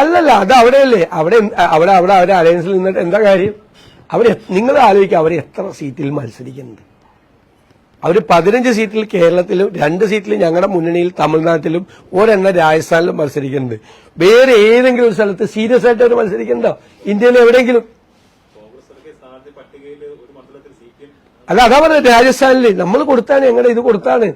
അല്ലല്ല അത് അവിടെയല്ലേ. അവിടെ അവിടെ അവിടെ അവരെ അലയൻസിൽ നിന്നിട്ട് എന്താ കാര്യം? അവർ നിങ്ങൾ ആലോചിക്കുക അവർ എത്ര സീറ്റിൽ മത്സരിക്കുന്നുണ്ട്. അവർ പതിനഞ്ച് സീറ്റിൽ കേരളത്തിലും രണ്ട് സീറ്റിൽ ഞങ്ങളുടെ മുന്നണിയിൽ തമിഴ്നാട്ടിലും ഒരെണ്ണം രാജസ്ഥാനിലും മത്സരിക്കുന്നുണ്ട്. വേറെ ഏതെങ്കിലും ഒരു സ്ഥലത്ത് സീരിയസ് ആയിട്ട് അവർ മത്സരിക്കുന്നുണ്ടോ? ഇന്ത്യയിൽ എവിടെയെങ്കിലും? അല്ല അതാ പറഞ്ഞത് രാജസ്ഥാനിൽ നമ്മൾ കൊടുത്താണ് ഞങ്ങളുടെ ഇത് കൊടുത്താണ്.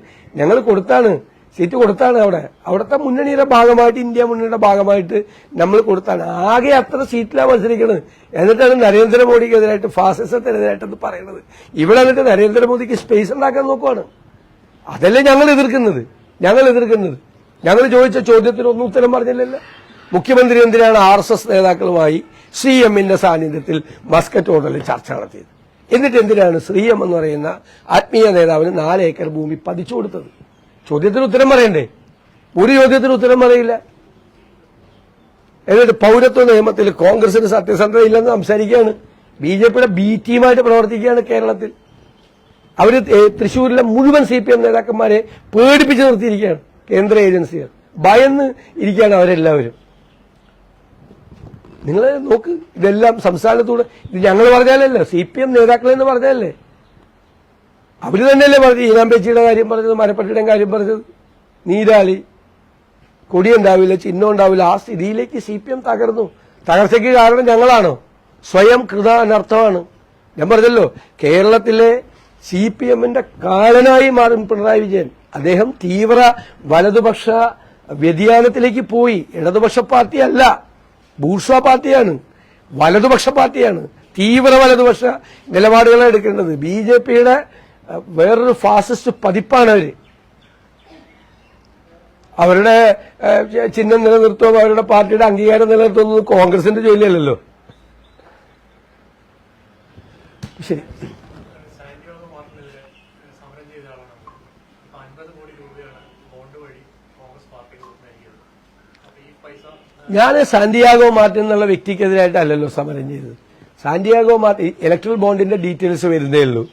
ഞങ്ങൾ കൊടുത്താണ്. സീറ്റ് കൊടുത്താണ് അവിടെ. അവിടുത്തെ മുന്നണിയുടെ ഭാഗമായിട്ട് ഇന്ത്യ മുന്നണിയുടെ ഭാഗമായിട്ട് നമ്മൾ കൊടുത്താണ്. ആകെ അത്ര സീറ്റിലാണ് മത്സരിക്കുന്നത് എന്നിട്ടാണ് നരേന്ദ്രമോദിക്കെതിരായിട്ട് ഫാസിസത്തിനെതിരായിട്ടെന്ന് പറയുന്നത് ഇവിടെ എന്നിട്ട് നരേന്ദ്രമോദിക്ക് സ്പേസ് ഉണ്ടാക്കാൻ നോക്കുവാണ്. അതല്ലേ ഞങ്ങൾ എതിർക്കുന്നത്? ഞങ്ങൾ എതിർക്കുന്നത്? ഞങ്ങൾ ചോദിച്ച ചോദ്യത്തിന് ഒന്നും ഉത്തരം പറഞ്ഞില്ലല്ലോ. മുഖ്യമന്ത്രി എന്തിനാണ് ആർ എസ് എസ് നേതാക്കളുമായി സി എമ്മിന്റെ സാന്നിധ്യത്തിൽ മസ്കറ്റ് ഹോട്ടലിൽ ചർച്ച നടത്തിയത്? എന്നിട്ട് എന്തിനാണ് ശ്രീ എം എന്ന് പറയുന്ന ആത്മീയ നേതാവിന് നാല് ഏക്കർ ഭൂമി പതിച്ചു കൊടുത്തത്? ചോദ്യത്തിന് ഉത്തരം പറയണ്ടേ? ഒരു ചോദ്യത്തിന് ഉത്തരം പറയില്ല. എന്നിട്ട് പൗരത്വ നിയമത്തിൽ കോൺഗ്രസിന് സത്യസന്ധത ഇല്ലെന്ന് സംസാരിക്കുകയാണ്. ബി ജെ പിയുടെ ബി ടീമായിട്ട് പ്രവർത്തിക്കുകയാണ് കേരളത്തിൽ. അവർ തൃശ്ശൂരിലെ മുഴുവൻ സി പി എം നേതാക്കന്മാരെ പേടിപ്പിച്ച് നിർത്തിയിരിക്കുകയാണ് കേന്ദ്ര ഏജൻസികൾ. ഭയന്ന് ഇരിക്കുകയാണ് അവരെല്ലാവരും. നിങ്ങൾ നോക്ക് ഇതെല്ലാം സംസ്ഥാനത്തൂടെ ഇത് ഞങ്ങൾ പറഞ്ഞാലല്ലേ സി പി എം നേതാക്കൾ എന്ന് അവർ തന്നെയല്ലേ പറഞ്ഞത്? ഈനാമ്പേച്ചിയുടെ കാര്യം പറഞ്ഞത് മരപ്പട്ടിയുടെ കാര്യം പറഞ്ഞത്. നീരാളി. കൊടിയുണ്ടാവില്ല ചിഹ്നം ഉണ്ടാവില്ല. ആ സ്ഥിതിയിലേക്ക് സി പി എം തകർന്നു. തകർച്ചയ്ക്ക് കാരണം ഞങ്ങളാണോ. സ്വയം കൃത അനർത്ഥമാണ്. ഞാൻ പറഞ്ഞല്ലോ കേരളത്തിലെ സി പി എമ്മിന്റെ കാലനായി മാറും പിണറായി വിജയൻ. അദ്ദേഹം തീവ്ര വലതുപക്ഷ വ്യതിയാനത്തിലേക്ക് പോയി. ഇടതുപക്ഷ പാർട്ടിയല്ല ബൂർഷ പാർട്ടിയാണ്. വലതുപക്ഷ പാർട്ടിയാണ്. തീവ്ര വലതുപക്ഷ നിലപാടുകളാണ് എടുക്കേണ്ടത്. ബി ജെ പിയുടെ വേറൊരു ഫാസിസ്റ്റ് പതിപ്പാണ് അവർ. അവരുടെ ചിഹ്നം നിലനിർത്തുമോ അവരുടെ പാർട്ടിയുടെ അംഗീകാരം നിലനിർത്തുന്നത് കോൺഗ്രസിന്റെ ജോലിയല്ലല്ലോ. ശരി. ഞാൻ സാന്റിയാഗോ മാർട്ടിൻ എന്നുള്ള വ്യക്തിക്കെതിരായിട്ടല്ലല്ലോ സമരം ചെയ്തത്. സാന്റിയാഗോ മാർട്ടിൻ ഇലക്ട്രൽ ബോണ്ടിന്റെ ഡീറ്റെയിൽസ് വരുന്നേ ഉള്ളൂ.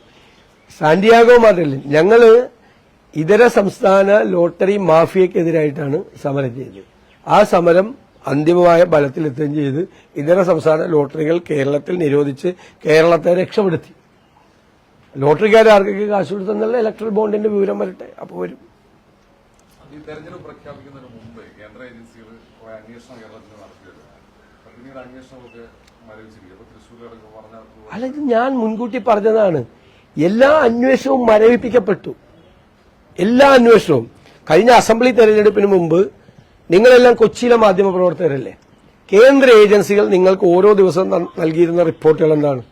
സാന്റിയാഗോ മാത്രമല്ല ഞങ്ങൾ ഇതര സംസ്ഥാന ലോട്ടറി മാഫിയക്കെതിരായിട്ടാണ് സമരം ചെയ്തത്. ആ സമരം അന്തിമമായ ഫലത്തിലെത്തുകയും ചെയ്ത് ഇതര സംസ്ഥാന ലോട്ടറികൾ കേരളത്തിൽ നിരോധിച്ച് കേരളത്തെ രക്ഷപ്പെടുത്തി. ലോട്ടറിക്കാർ ആർക്കൊക്കെ കാശ് കൊടുത്തെന്നുള്ള ഇലക്ട്രൽ ബോണ്ടിന്റെ വിവരം വരട്ടെ അപ്പോൾ വരും. ഈ തെരഞ്ഞെടുപ്പ് പ്രഖ്യാപിക്കുന്നതിന് മുമ്പ് കേന്ദ്ര ഏജൻസികൾ കുറെ അന്വേഷണം കേരളത്തിൽ നടത്തിയിരുന്നു അപ്പൊ പിന്നീട് അന്വേഷണമൊക്കെ മരവിച്ചിരിക്കും അപ്പൊ തൃശ്ശൂരിലടക്കം പറഞ്ഞ അല്ല ഇത് ഞാൻ മുൻകൂട്ടി പറഞ്ഞതാണ്. എല്ലാ അന്വേഷണവും മരവിപ്പിക്കപ്പെട്ടു. എല്ലാ അന്വേഷണവും. കഴിഞ്ഞ അസംബ്ലി തെരഞ്ഞെടുപ്പിന് മുമ്പ് നിങ്ങളെല്ലാം കൊച്ചിയിലെ മാധ്യമ പ്രവർത്തകരല്ലേ കേന്ദ്ര ഏജൻസികൾ നിങ്ങൾക്ക് ഓരോ ദിവസവും നൽകിയിരുന്ന റിപ്പോർട്ടുകൾ എന്താണ്?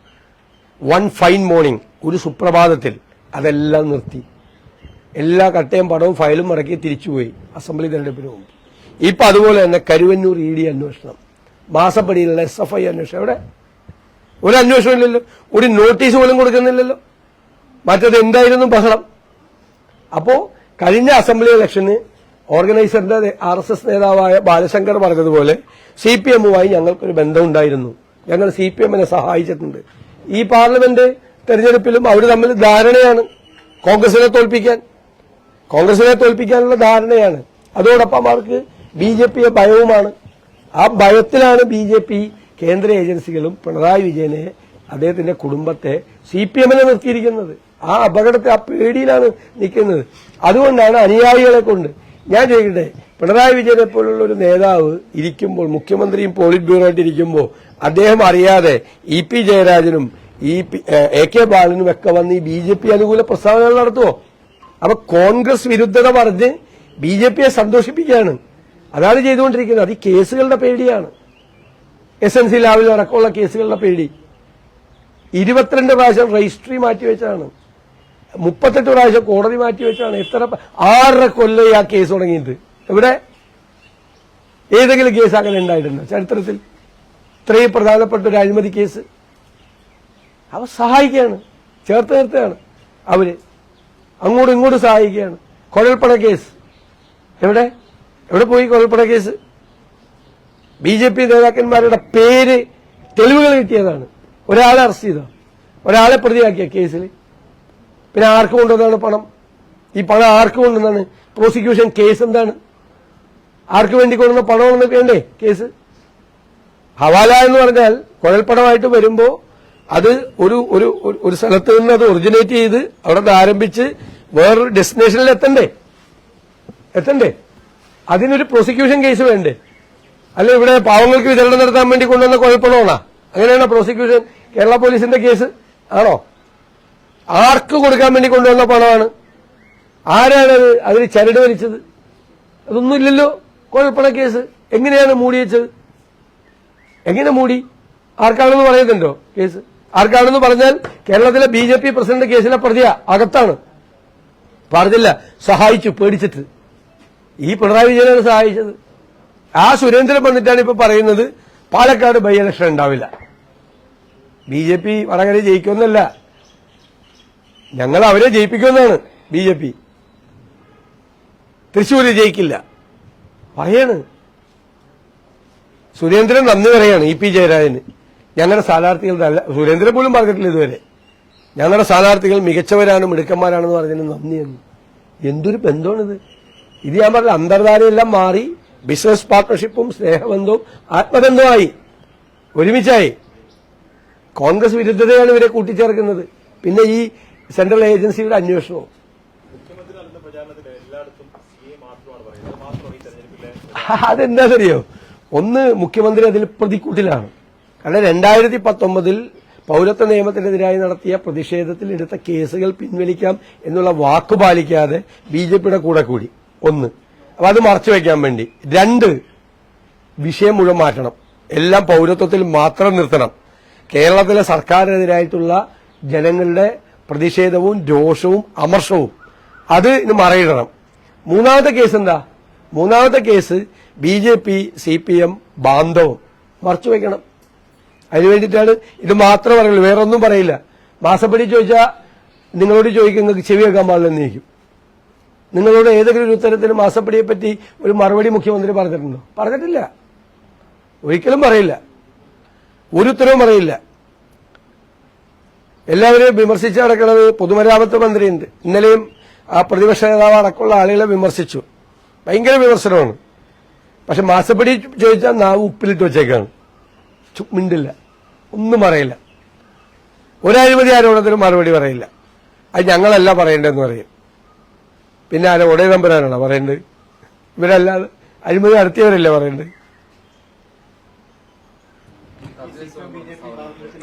വൺ ഫൈൻ മോർണിംഗ് ഒരു സുപ്രഭാതത്തിൽ. അതെല്ലാം നിർത്തി. എല്ലാ കട്ടയും പടവും ഫയലും മറക്കി തിരിച്ചുപോയി അസംബ്ലി തെരഞ്ഞെടുപ്പിന് മുമ്പ്. ഇപ്പൊ അതുപോലെ തന്നെ കരുവന്നൂർ ഇ ഡി അന്വേഷണം. മാസപ്പടിയിലുള്ള എസ് എഫ് ഐ അന്വേഷണം. എവിടെ? ഒരു അന്വേഷണം ഇല്ലല്ലോ ഒരു നോട്ടീസ് പോലും കൊടുക്കുന്നില്ലല്ലോ. മറ്റത് എന്തായിരുന്നു ബഹളം? അപ്പോ കഴിഞ്ഞ അസംബ്ലി ഇലക്ഷന് ഓർഗനൈസറിന്റെ ആർ എസ് എസ് നേതാവായ ബാലശങ്കർ പറഞ്ഞതുപോലെ സി പി എമ്മുമായി ഞങ്ങൾക്കൊരു ബന്ധമുണ്ടായിരുന്നു. ഞങ്ങൾ സി പി എമ്മിനെ സഹായിച്ചിട്ടുണ്ട്. ഈ പാർലമെന്റ് തെരഞ്ഞെടുപ്പിലും അവർ തമ്മിൽ ധാരണയാണ്. കോൺഗ്രസിനെ തോൽപ്പിക്കാൻ. കോൺഗ്രസിനെ തോൽപ്പിക്കാനുള്ള ധാരണയാണ്. അതോടൊപ്പം അവർക്ക് ബി ജെ പിയെ ഭയവുമാണ്. ആ ഭയത്തിലാണ് ബി ജെ പി കേന്ദ്ര ഏജൻസികളും പിണറായി വിജയനെ അദ്ദേഹത്തിന്റെ കുടുംബത്തെ സി പി എമ്മിനെ നിർത്തിയിരിക്കുന്നത്. ആ അപകടത്തെ ആ പേടിയിലാണ് നിൽക്കുന്നത്. അതുകൊണ്ടാണ് അനുയായികളെ കൊണ്ട് ഞാൻ ചോദിക്കട്ടെ പിണറായി വിജയനെ പോലുള്ള ഒരു നേതാവ് ഇരിക്കുമ്പോൾ മുഖ്യമന്ത്രിയും പോളിറ്റ് ബ്യൂറോ ആയിട്ട് ഇരിക്കുമ്പോൾ അദ്ദേഹം അറിയാതെ ഇ പി ജയരാജനും ഈ എ കെ ബാലനും ഒക്കെ വന്ന് ഈ ബി ജെ പി അനുകൂല പ്രസ്താവനകൾ നടത്തുമോ അപ്പൊ കോൺഗ്രസ് വിരുദ്ധത പറഞ്ഞ് ബി ജെ പിയെ സന്തോഷിപ്പിക്കുകയാണ്. അതാണ് ചെയ്തുകൊണ്ടിരിക്കുന്നത്. അത് ഈ കേസുകളുടെ പേടിയാണ്. എസ് എൻ സി ലാവിൽ അടക്കമുള്ള കേസുകളുടെ പേടി. ഇരുപത്തിരണ്ട് പ്രാവശ്യം രജിസ്ട്രി മാറ്റിവെച്ചാണ് മുപ്പത്തെട്ട് പ്രാവശ്യം കോടതി മാറ്റി വെച്ചാണ് എത്ര ആറര കൊല്ലം ആ കേസ് തുടങ്ങിയിട്ട് എവിടെ ഏതെങ്കിലും കേസ് അങ്ങനെ ഉണ്ടായിട്ടുണ്ടോ ചരിത്രത്തിൽ? ഇത്രയും പ്രധാനപ്പെട്ട ഒരു അഴിമതി കേസ്. അവ സഹായിക്കുകയാണ് ചേർത്ത് നിർത്തുകയാണ് അവർ. അങ്ങോട്ടും ഇങ്ങോട്ടും സഹായിക്കുകയാണ്. കുഴൽപ്പണ കേസ്. എവിടെ? എവിടെ പോയി കുഴൽപ്പണ കേസ്? ബി ജെ പി നേതാക്കന്മാരുടെ പേര് തെളിവുകൾ കിട്ടിയതാണ്. ഒരാളെ അറസ്റ്റ് ചെയ്തോ? ഒരാളെ പ്രതിയാക്കിയ കേസിൽ പിന്നെ ആർക്ക് കൊണ്ടുവന്നാണ് പണം? ഈ പണം ആർക്ക് കൊണ്ടുവന്നാണ് പ്രോസിക്യൂഷൻ കേസ് എന്താണ്? ആർക്ക് വേണ്ടി കൊണ്ടുവന്ന പണമാണെന്ന് വേണ്ടേ കേസ് ഹവാല എന്ന് പറഞ്ഞാൽ കുഴൽപ്പണമായിട്ട് വരുമ്പോ അത് ഒരു ഒരു ഒരു- സ്ഥലത്ത് നിന്ന് അത് ഒറിജിനേറ്റ് ചെയ്ത് അവിടെ നിന്ന് ആരംഭിച്ച് വേറൊരു ഡെസ്റ്റിനേഷനിൽ എത്തണ്ടേ? എത്തണ്ടേ? അതിനൊരു പ്രോസിക്യൂഷൻ കേസ് വേണ്ടേ? അല്ല ഇവിടെ പാവങ്ങൾക്ക് വിതരണം നടത്താൻ വേണ്ടി കൊണ്ടുവന്ന കുഴൽപ്പണമാണോ അങ്ങനെയാണോ പ്രോസിക്യൂഷൻ കേരള പോലീസിന്റെ കേസ് ആണോ? ആർക്ക് കൊടുക്കാൻ വേണ്ടി കൊണ്ടുവന്ന പണമാണ്? ആരാണത് അതിന് ചരട് വലിച്ചത്? അതൊന്നുമില്ലല്ലോ കുഴൽപ്പണ കേസ്. എങ്ങനെയാണ് മൂടി വെച്ചത്? എങ്ങനെ മൂടി? ആർക്കാണെന്ന് പറയുന്നുണ്ടോ കേസ്? ആർക്കാണെന്ന് പറഞ്ഞാൽ കേരളത്തിലെ ബി ജെ പി പ്രസിഡന്റ് കേസിലെ പ്രതിയ അകത്താണ്. പറഞ്ഞില്ല സഹായിച്ചു പേടിച്ചിട്ട്. ഈ പിണറായി വിജയനാണ് സഹായിച്ചത്. ആ സുരേന്ദ്രൻ വന്നിട്ടാണ് ഇപ്പൊ പറയുന്നത് പാലക്കാട് ബൈ ഇലക്ഷൻ ഉണ്ടാവില്ല. ബി ജെ പി വടകര ജയിക്കുമെന്നല്ല. ഞങ്ങൾ അവരെ ജയിപ്പിക്കുമെന്നാണ് ബി ജെ പി. തൃശ്ശൂര് ജയിക്കില്ല. പറയാണ്. സുരേന്ദ്രൻ നന്ദി പറയാണ് ഇ പി ജയരാജന്. ഞങ്ങളുടെ സ്ഥാനാർത്ഥികൾ നല്ല സുരേന്ദ്രൻ പോലും പറഞ്ഞിട്ടില്ല ഇതുവരെ. ഞങ്ങളുടെ സ്ഥാനാർത്ഥികൾ മികച്ചവരാണ് മിടുക്കന്മാരാണെന്ന് പറഞ്ഞതിന് നന്ദിയെന്ന് എന്തൊരു ബന്ധമാണിത്. ഇത് ഞാൻ പറഞ്ഞ അന്തർധാരയെല്ലാം മാറി ബിസിനസ് പാർട്ട്ണർഷിപ്പും സ്നേഹബന്ധവും ആത്മബന്ധമായി ഒരുമിച്ചായി. കോൺഗ്രസ് വിരുദ്ധതയാണ് ഇവരെ കൂട്ടിച്ചേർക്കുന്നത്. പിന്നെ ഈ സെൻട്രൽ ഏജൻസിയുടെ അന്വേഷണവും. അതെന്താണെന്നറിയോ ഒന്ന് മുഖ്യമന്ത്രി അതിൽ പ്രതിക്കൂട്ടിലാണ്. കാരണം രണ്ടായിരത്തി പത്തൊമ്പതിൽ പൗരത്വ നിയമത്തിനെതിരായി നടത്തിയ പ്രതിഷേധത്തിൽ എടുത്ത കേസുകൾ പിൻവലിക്കാം എന്നുള്ള വാക്കു പാലിക്കാതെ ബി ജെ പിയുടെ കൂടെ കൂടി. ഒന്ന്. അപ്പൊ അത് മറച്ചു വെക്കാൻ വേണ്ടി. രണ്ട് വിഷയം മുഴുവൻ മാറ്റണം. എല്ലാം പൗരത്വത്തിൽ മാത്രം നിർത്തണം. കേരളത്തിലെ സർക്കാരിനെതിരായിട്ടുള്ള ജനങ്ങളുടെ പ്രതിഷേധവും രോഷവും അമർഷവും. അത് ഇന്ന് മറയിടണം. മൂന്നാമത്തെ കേസ് എന്താ? മൂന്നാമത്തെ case B J P C P M ബാന്ധവം. മറച്ചു വയ്ക്കണം അതിനു വേണ്ടിയിട്ടാണ് ഇത് മാത്രം പറയുള്ളൂ. വേറെ ഒന്നും പറയില്ല. മാസപ്പടി ചോദിച്ചാൽ നിങ്ങളോട് ചോദിക്കുന്നത് ചെവി വെക്കാൻ പാടില്ലെന്ന് നിങ്ങളോട് ഏതെങ്കിലും ഒരു ഉത്തരത്തിന് മാസപ്പടിയെ പറ്റി ഒരു മറുപടി മുഖ്യമന്ത്രി പറഞ്ഞിട്ടുണ്ടോ? പറഞ്ഞിട്ടില്ല. ഒരിക്കലും പറയില്ല. ഒരു ഉത്തരവും പറയില്ല. എല്ലാവരെയും വിമർശിച്ച് നടക്കുന്നത് പൊതുമരാമത്ത് മന്ത്രിയുണ്ട്. ഇന്നലെയും ആ പ്രതിപക്ഷ നേതാവ് അടക്കമുള്ള ആളുകളെ വിമർശിച്ചു. ഭയങ്കര വിമർശനമാണ്. പക്ഷെ മാസപ്പടി ചോദിച്ചാൽ നാവ് ഉപ്പിലിട്ട് വെച്ചേക്കാണ്. മിണ്ടില്ല. ഒന്നും പറയില്ല. ഒരഴിമതി ആരോപണത്തിനും മറുപടി പറയില്ല. അത് ഞങ്ങളല്ല പറയേണ്ടതെന്ന് പറയും. പിന്നെ ആരെ? ഒടേ നമ്പരാനാണോ പറയേണ്ടത്? ഇവരല്ലാതെ അഴിമതി നടത്തിയവരല്ലേ പറയേണ്ടത്?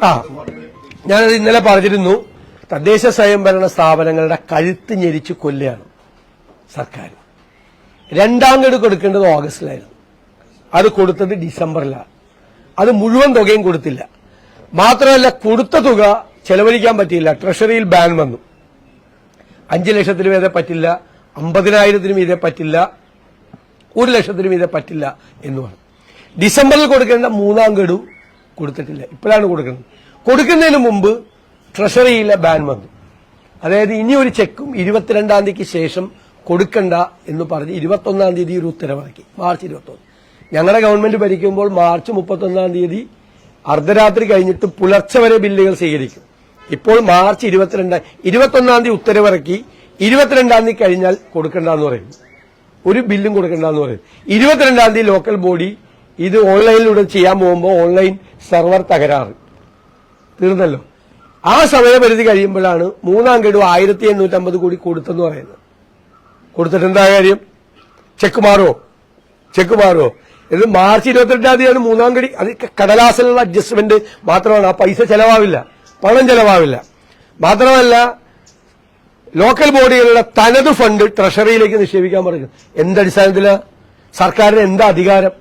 ആ. ഞാനത് ഇന്നലെ പറഞ്ഞിരുന്നു. തദ്ദേശ സ്വയംഭരണ സ്ഥാപനങ്ങളുടെ കഴുത്ത് ഞെരിച്ച് കൊല്ലുകയാണ് സർക്കാർ. രണ്ടാം ഗഡു കൊടുക്കേണ്ടത് ഓഗസ്റ്റിലായിരുന്നു. അത് കൊടുത്തത് ഡിസംബറിലാണ്. അത് മുഴുവൻ തുകയും കൊടുത്തില്ല. മാത്രമല്ല കൊടുത്ത തുക ചെലവഴിക്കാൻ പറ്റിയില്ല. ട്രഷറിയിൽ ബാൻ വന്നു. അഞ്ച് ലക്ഷത്തിന് ഇതേ പറ്റില്ല. അമ്പതിനായിരത്തിന് മീതെ പറ്റില്ല. ഒരു ലക്ഷത്തിന് മീതെ പറ്റില്ല എന്ന് പറഞ്ഞു ഡിസംബറിൽ കൊടുക്കേണ്ട മൂന്നാം ഗഡു കൊടുത്തിട്ടില്ല. ഇപ്പോഴാണ് കൊടുക്കുന്നത്. കൊടുക്കുന്നതിന് മുമ്പ് ട്രഷറിയിലെ ബാൻ വന്നു. അതായത് ഇനി ഒരു ചെക്കും ഇരുപത്തിരണ്ടാം തീയതിക്ക് ശേഷം കൊടുക്കണ്ട എന്ന് പറഞ്ഞ് ഇരുപത്തൊന്നാം തീയതി ഒരു ഉത്തരവിറക്കി മാർച്ച് ഇരുപത്തൊന്ന്. ഞങ്ങളുടെ ഗവൺമെന്റ് ഭരിക്കുമ്പോൾ മാർച്ച് മുപ്പത്തൊന്നാം തീയതി അർദ്ധരാത്രി കഴിഞ്ഞിട്ട് പുലർച്ചെ വരെ ബില്ലുകൾ സ്വീകരിക്കും. ഇപ്പോൾ മാർച്ച് ഇരുപത്തിരണ്ട് ഇരുപത്തൊന്നാം തീയതി ഉത്തരവിറക്കി ഇരുപത്തിരണ്ടാം തീയതി കഴിഞ്ഞാൽ കൊടുക്കണ്ടെന്ന് പറയും ഒരു ബില്ലും കൊടുക്കണ്ടെന്ന് പറയും ഇരുപത്തിരണ്ടാം തീയതി ലോക്കൽ ബോഡി ഇത് ഓൺലൈനിലൂടെ ചെയ്യാൻ പോകുമ്പോൾ ഓൺലൈൻ സെർവർ തകരാറ്. തീർന്നല്ലോ. ആ സമയപരിധി കഴിയുമ്പോഴാണ് മൂന്നാം ഗഡു ആയിരത്തി എണ്ണൂറ്റമ്പത് കോടി കൊടുത്തെന്ന് പറയുന്നത്. കൊടുത്തിട്ട് എന്താ കാര്യം? ചെക്ക് മാറുമോ ചെക്ക് മാറുമോ ഇത് മാർച്ച് ഇരുപത്തിരണ്ടാം തീയതിയാണ് മൂന്നാം ഗഡി. അത് കടലാസിലുള്ള അഡ്ജസ്റ്റ്മെന്റ് മാത്രമാണ്. ആ പൈസ ചെലവാവില്ല. പണം ചെലവാവില്ല. മാത്രമല്ല ലോക്കൽ ബോഡികളുടെ തനത് ഫണ്ട് ട്രഷറിയിലേക്ക് നിക്ഷേപിക്കാൻ പറയുന്നത് എന്തടിസ്ഥാനത്തിൽ? സർക്കാരിന് എന്താ അധികാരം?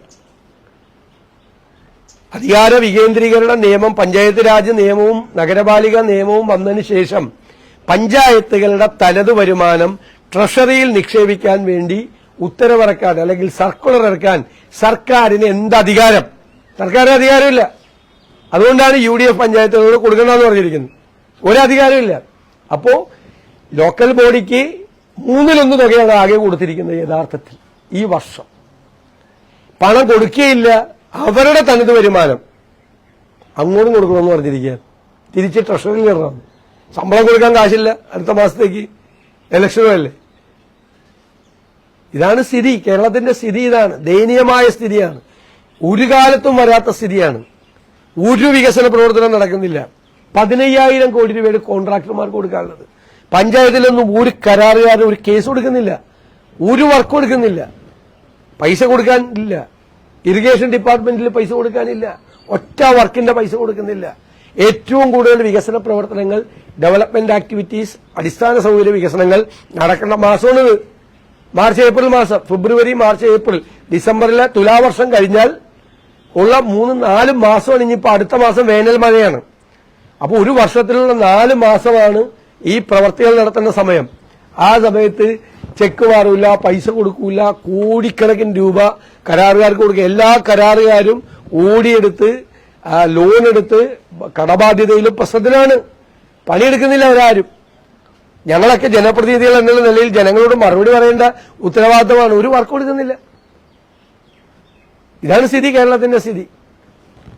അധികാര വികേന്ദ്രീകരണ നിയമം പഞ്ചായത്ത് രാജ് നിയമവും നഗരപാലിക നിയമവും വന്നതിന് ശേഷം പഞ്ചായത്തുകളുടെ തലതു വരുമാനം ട്രഷറിയിൽ നിക്ഷേപിക്കാൻ വേണ്ടി ഉത്തരവിറക്കാൻ അല്ലെങ്കിൽ സർക്കുലർ ഇറക്കാൻ സർക്കാരിന് എന്ത് അധികാരം? സർക്കാരിന് അധികാരമില്ല. അതുകൊണ്ടാണ് യു ഡി എഫ് പഞ്ചായത്തുകളോട് കൊടുക്കണമെന്ന് പറഞ്ഞിരിക്കുന്നത്. ഒരധികാരമില്ല. അപ്പോ ലോക്കൽ ബോഡിക്ക് മൂന്നിലൊന്ന് തുകയാണ് ആകെ കൊടുത്തിരിക്കുന്നത് യഥാർത്ഥത്തിൽ ഈ വർഷം. പണം കൊടുക്കുകയില്ല. അവരുടെ തനത് വരുമാനം അങ്ങോട്ടും കൊടുക്കണമെന്ന് പറഞ്ഞിരിക്കുകയാണ് തിരിച്ച് ട്രഷറിയിൽ ഇടണം. ശമ്പളം കൊടുക്കാൻ കാശില്ല. അടുത്ത മാസത്തേക്ക് ഇലക്ഷനുമല്ലേ ഇതാണ് സ്ഥിതി. കേരളത്തിന്റെ സ്ഥിതി ഇതാണ്. ദയനീയമായ സ്ഥിതിയാണ്. ഒരു കാലത്തും വരാത്ത സ്ഥിതിയാണ്. ഒരു വികസന പ്രവർത്തനം നടക്കുന്നില്ല. പതിനയ്യായിരം കോടി രൂപയുടെ കോൺട്രാക്ടർമാർക്ക് കൊടുക്കാനുള്ളത്. പഞ്ചായത്തിലൊന്നും ഒരു കരാറുകാരും ഒരു കേസ് കൊടുക്കുന്നില്ല. ഒരു വർക്ക് കൊടുക്കുന്നില്ല. പൈസ കൊടുക്കാൻ ഇല്ല. ഇറിഗേഷൻ ഡിപ്പാർട്ട്മെന്റിൽ പൈസ കൊടുക്കാനില്ല. ഒറ്റ വർക്കിന്റെ പൈസ കൊടുക്കുന്നില്ല. ഏറ്റവും കൂടുതൽ വികസന പ്രവർത്തനങ്ങൾ ഡെവലപ്മെന്റ് ആക്ടിവിറ്റീസ് അടിസ്ഥാന സൗകര്യ വികസനങ്ങൾ നടക്കേണ്ട മാസമാണിത്. മാർച്ച് ഏപ്രിൽ മാസം ഫെബ്രുവരി മാർച്ച് ഏപ്രിൽ ഡിസംബറിലെ തുലാവർഷം കഴിഞ്ഞാൽ ഉള്ള മൂന്ന് നാല് മാസമാണ് ഇനിയിപ്പോൾ അടുത്ത മാസം വേനൽ മഴയാണ്. അപ്പോൾ ഒരു വർഷത്തിലുള്ള നാല് മാസമാണ് ഈ പ്രവർത്തികൾ നടത്തേണ്ട സമയം. ആ സമയത്ത് ചെക്ക് മാറൂല പൈസ കൊടുക്കൂല കോടിക്കണക്കിന് രൂപ കരാറുകാർക്ക് കൊടുക്കുക എല്ലാ കരാറുകാരും ഓടിയെടുത്ത് ലോൺ എടുത്ത് കടബാധ്യതയിലും പ്രശ്നത്തിലാണ്. പണിയെടുക്കുന്നില്ല അവരാരും. ഞങ്ങളൊക്കെ ജനപ്രതിനിധികൾ എന്നുള്ള നിലയിൽ ജനങ്ങളോട് മറുപടി പറയേണ്ട ഉത്തരവാദിത്തമാണ്. ഒരു വർക്ക് കൊടുക്കുന്നില്ല. ഇതാണ് സ്ഥിതി കേരളത്തിന്റെ സ്ഥിതി.